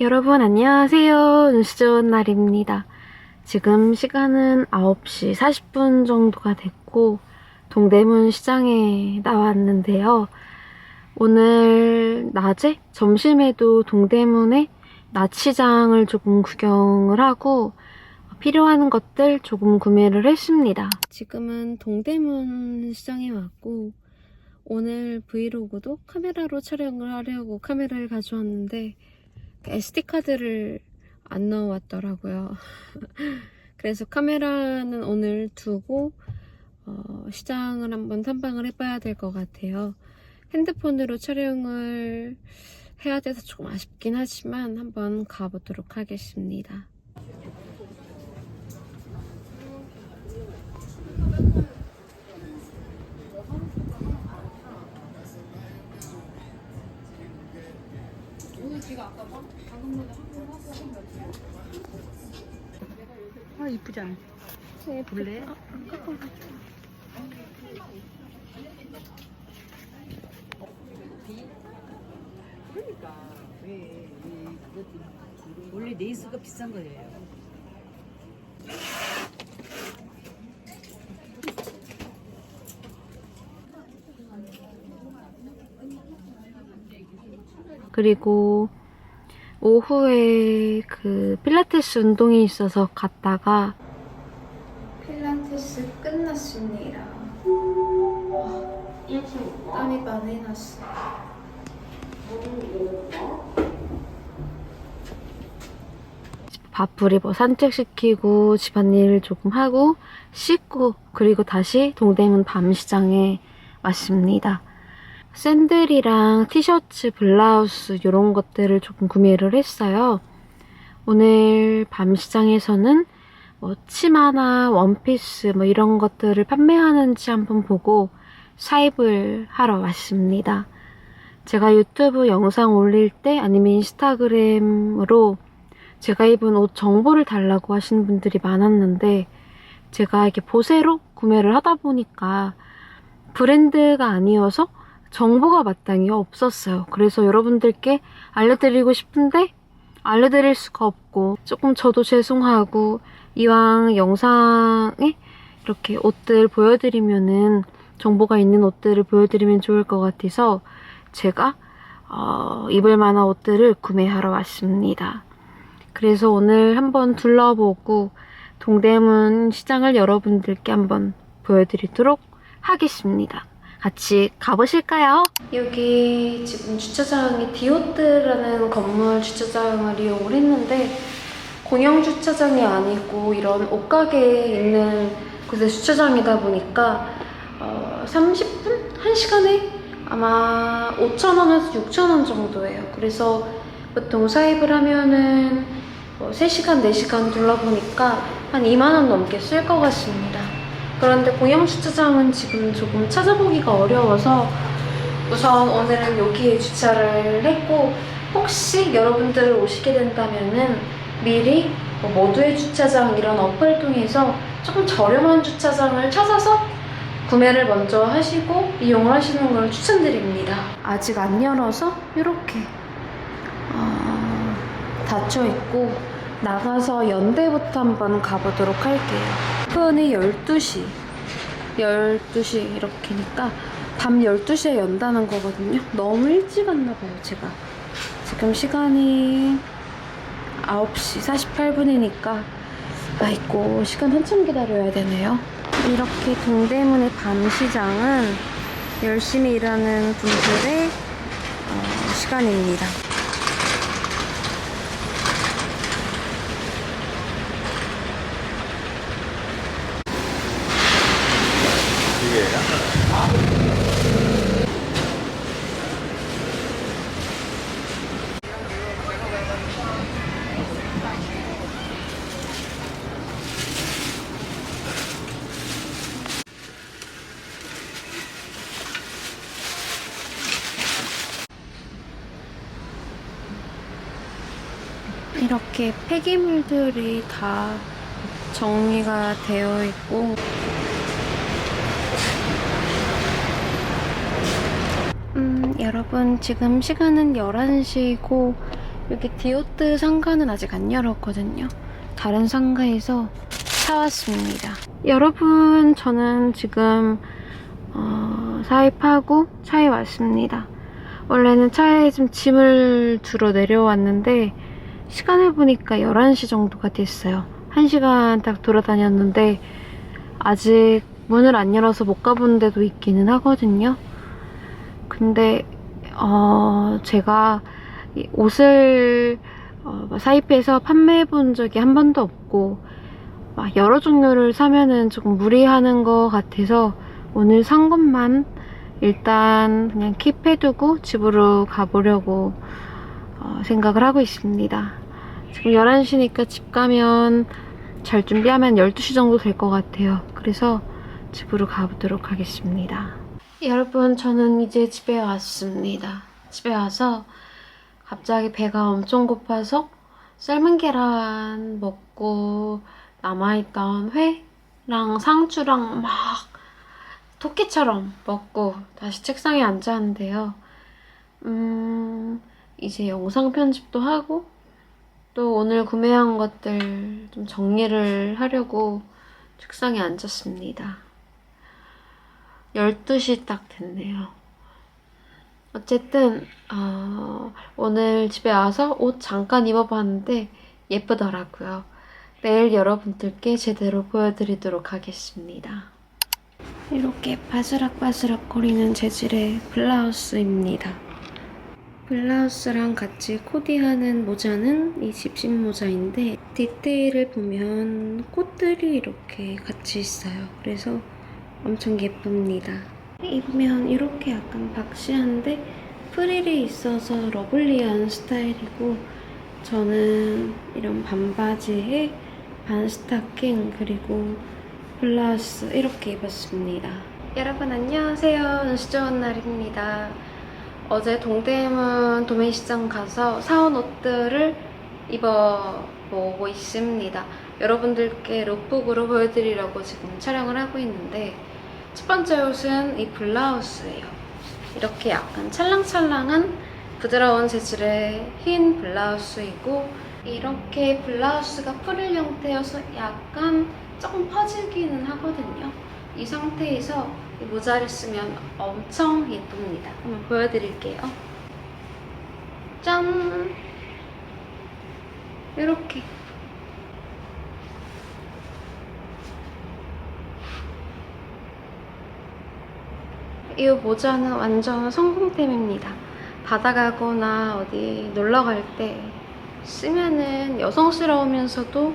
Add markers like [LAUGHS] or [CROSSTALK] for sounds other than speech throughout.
여러분 안녕하세요. 눈치 좋은 날입니다. 지금 시간은 9시 40분 정도가 됐고 동대문 시장에 나왔는데요. 오늘 낮에 점심에도 동대문에 낮 시장을 조금 구경을 하고 필요한 것들 조금 구매를 했습니다. 지금은 동대문 시장에 왔고 오늘 브이로그도 카메라로 촬영을 하려고 카메라를 가져왔는데 SD카드를 안 넣어왔더라고요. [LAUGHS] 그래서 카메라는 오늘 두고 어, 시장을 한번 탐방을 해봐야 될 것 같아요. 핸드폰으로 촬영을 해야 돼서 조금 아쉽긴 하지만 한번 가보도록 하겠습니다. 아 이쁘잖아. 네, 볼래? 그러니까 왜, 왜 그것도 원래 네이스가 비싼 거예요. 그리고 오후에 그 필라테스 운동이 있어서 갔다가 필라테스 끝났습니다. 와, 땀이 많이 났어. 밥풀이 뭐 산책시키고 집안일 조금 하고 씻고 그리고 다시 동대문 밤시장에 왔습니다. 샌들이랑 티셔츠, 블라우스 이런 것들을 조금 구매를 했어요. 오늘 밤 시장에서는 뭐 치마나 원피스 뭐 이런 것들을 판매하는지 한번 보고 사입을 하러 왔습니다. 제가 유튜브 영상 올릴 때 아니면 인스타그램으로 제가 입은 옷 정보를 달라고 하시는 분들이 많았는데 제가 이렇게 보세로 구매를 하다 보니까 브랜드가 아니어서 정보가 마땅히 없었어요. 그래서 여러분들께 알려드리고 싶은데 알려드릴 수가 없고 조금 저도 죄송하고 이왕 영상에 이렇게 옷들 보여드리면은 정보가 있는 옷들을 보여드리면 좋을 것 같아서 제가 어, 입을 만한 옷들을 구매하러 왔습니다. 그래서 오늘 한번 둘러보고 동대문 시장을 여러분들께 한번 보여드리도록 하겠습니다. 같이 가보실까요? 여기 지금 주차장이 디오트라는 건물 주차장을 이용을 했는데 공영 주차장이 아니고 이런 옷가게에 있는 곳의 주차장이다 보니까 어, 30분? 1시간에 아마 5,000원에서 6,000원 정도예요. 그래서 보통 사입을 하면은 뭐 3시간, 4시간 둘러보니까 한 2만원 넘게 쓸 것 같습니다. 그런데 공영 주차장은 지금 조금 찾아보기가 어려워서 우선 오늘은 여기에 주차를 했고 혹시 여러분들 오시게 된다면은 미리 뭐 모두의 주차장 이런 어플 통해서 조금 저렴한 주차장을 찾아서 구매를 먼저 하시고 이용을 하시는 걸 추천드립니다. 아직 안 열어서 이렇게 어, 닫혀 있고 나가서 연대부터 한번 가보도록 할게요. 오픈이 12시. 12시 이렇게니까 밤 12시에 연다는 거거든요. 너무 일찍 왔나 봐요, 제가. 지금 시간이 9시 48분이니까 아이고, 시간 한참 기다려야 되네요. 이렇게 동대문의 밤시장은 열심히 일하는 분들의 어, 시간입니다. 이렇게 폐기물들이 다 정리가 되어 있고 음, 여러분 지금 시간은 11시고 여기 디오트 상가는 아직 안 열었거든요. 다른 상가에서 사왔습니다. 여러분, 저는 지금 어, 사입하고 차에 왔습니다. 원래는 차에 좀 짐을 두러 내려왔는데 시간을 보니까 11시 정도가 됐어요. 1시간 딱 돌아다녔는데 아직 문을 안 열어서 못 가본 데도 있기는 하거든요. 근데 어, 제가 이 옷을 어, 사입해서 판매해 본 적이 한 번도 없고 막 여러 종류를 사면은 조금 무리하는 것 같아서 오늘 산 것만 일단 그냥 킵해두고 집으로 가보려고 어, 생각을 하고 있습니다. 지금 11시니까 집 가면 잘 준비하면 12시 정도 될 것 같아요. 그래서 집으로 가보도록 하겠습니다. 여러분, 저는 이제 집에 왔습니다. 집에 와서 갑자기 배가 엄청 고파서 삶은 계란 먹고 남아있던 회랑 상추랑 막 토끼처럼 먹고 다시 책상에 앉았는데요. 음, 이제 영상 편집도 하고 또 오늘 구매한 것들 좀 정리를 하려고 책상에 앉았습니다. 12시 딱 됐네요. 어쨌든 어, 오늘 집에 와서 옷 잠깐 입어봤는데 예쁘더라고요. 내일 여러분들께 제대로 보여드리도록 하겠습니다. 이렇게 바스락바스락 거리는 재질의 블라우스입니다. 블라우스랑 같이 코디하는 모자는 이 집신 모자인데 디테일을 보면 꽃들이 이렇게 같이 있어요. 그래서 엄청 예쁩니다. 입으면 이렇게 약간 박시한데 프릴이 있어서 러블리한 스타일이고 저는 이런 반바지에 반 스타킹 그리고 블라우스 이렇게 입었습니다. 여러분 안녕하세요. 좋은 날입니다. 어제 동대문 도매시장 가서 사온 옷들을 입어보고 있습니다. 여러분들께 룩북으로 보여드리려고 지금 촬영을 하고 있는데 첫 번째 옷은 이 블라우스예요. 이렇게 약간 찰랑찰랑한 부드러운 재질의 흰 블라우스이고 이렇게 블라우스가 프릴 형태여서 약간 조금 퍼지기는 하거든요. 이 상태에서 이 모자를 쓰면 엄청 예쁩니다. 한번 보여드릴게요. 짠! 이렇게 이 모자는 완전 성공템입니다. 바다 가거나 어디 놀러 갈 때 쓰면은 여성스러우면서도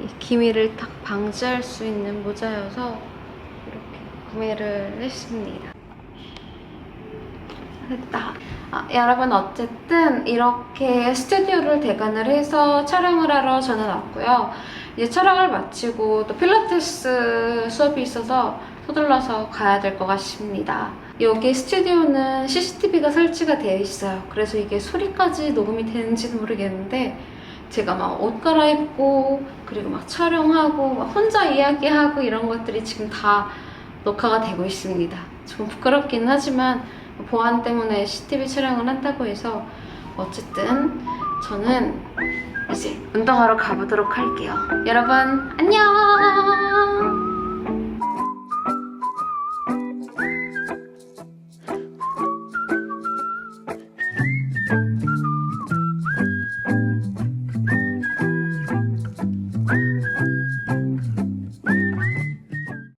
이 기미를 딱 방지할 수 있는 모자여서 구매를 했습니다. 됐다. 아, 여러분 어쨌든 이렇게 스튜디오를 대관을 해서 촬영을 하러 저는 왔고요. 이제 촬영을 마치고 또 필라테스 수업이 있어서 서둘러서 가야 될 것 같습니다. 여기 스튜디오는 CCTV가 설치가 되어 있어요. 그래서 이게 소리까지 녹음이 되는지는 모르겠는데 제가 막 옷 갈아입고 그리고 막 촬영하고 막 혼자 이야기하고 이런 것들이 지금 다 녹화가 되고 있습니다. 조금 부끄럽긴 하지만 보안 때문에 CCTV 촬영을 한다고 해서 어쨌든 저는 이제 운동하러 가보도록 할게요. 여러분 안녕!